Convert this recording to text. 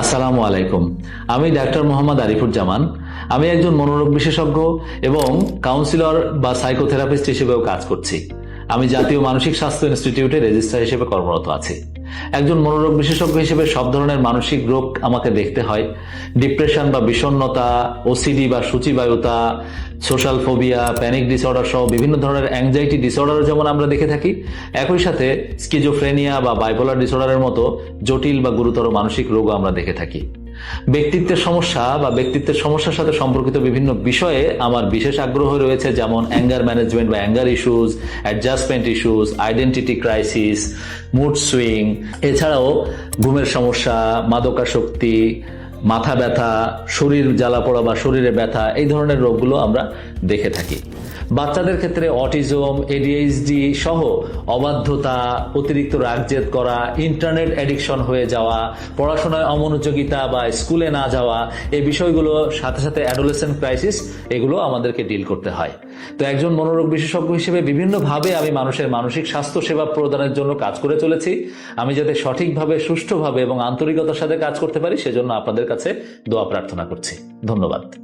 আসসালামু আলাইকুম। আমি ডাক্তার মোহাম্মদ আরিফুজ্জামান। আমি একজন মনোরোগ বিশেষজ্ঞ এবং কাউন্সিলর বা সাইকোথেরাপিস্ট হিসেবেও কাজ করছি। আমি জাতীয় মানসিক স্বাস্থ্য ইনস্টিটিউটে রেজিস্ট্রার হিসেবে কর্মরত আছি। একজন মনোরোগ বিশেষজ্ঞ হিসেবে সব ধরনের মানসিক রোগ আমাকে দেখতে হয়। ডিপ্রেশন বা বিষণ্ণতা ওসিডি বা সূচিবায়ুতা, সোশ্যাল ফোবিয়া, প্যানিক ডিসঅর্ডার সহ বিভিন্ন ধরনের অ্যাংজাইটি ডিসঅর্ডারও যেমন আমরা দেখে থাকি, একই সাথে স্কিজোফ্রেনিয়া বা বাইপোলার ডিসঅর্ডারের মতো জটিল বা গুরুতর মানসিক রোগও আমরা দেখে থাকি। ব্যক্তিত্বের সমস্যা বা ব্যক্তিত্বের সমস্যার সাথে সম্পর্কিত বিভিন্ন বিষয়ে আমার বিশেষ আগ্রহ রয়েছে, যেমন অ্যাঙ্গার ম্যানেজমেন্ট বা anger issues adjustment issues identity crisis mood swing এছাড়াও ঘুমের সমস্যা, মাদকাসক্তি মাথা ব্যথা, শরীর জ্বালা পড়া বা শরীরে ব্যথা, এই ধরনের রোগগুলো আমরা দেখে থাকি। বাচ্চাদের ক্ষেত্রে অটিজম এডিএইচডি সহ অবাধ্যতা, অতিরিক্ত রাগজেদ করা, ইন্টারনেট অ্যাডিকশন হয়ে যাওয়া, পড়াশোনায় অমনোযোগিতা বা স্কুলে না যাওয়া এই বিষয়গুলো সাথে সাথে অ্যাডোলেসেন্ট ক্রাইসিস, এগুলো আমাদেরকে ডিল করতে হয়। তো একজন মনোরোগ বিশেষজ্ঞ হিসেবে বিভিন্নভাবে আমি মানুষের মানসিক স্বাস্থ্য সেবা প্রদানের জন্য কাজ করে চলেছি। আমি যাতে সঠিকভাবে, সুষ্ঠুভাবে এবং আন্তরিকতার সাথে কাজ করতে পারি, সেজন্য আপনাদের কাছে দোয়া প্রার্থনা করছি। ধন্যবাদ।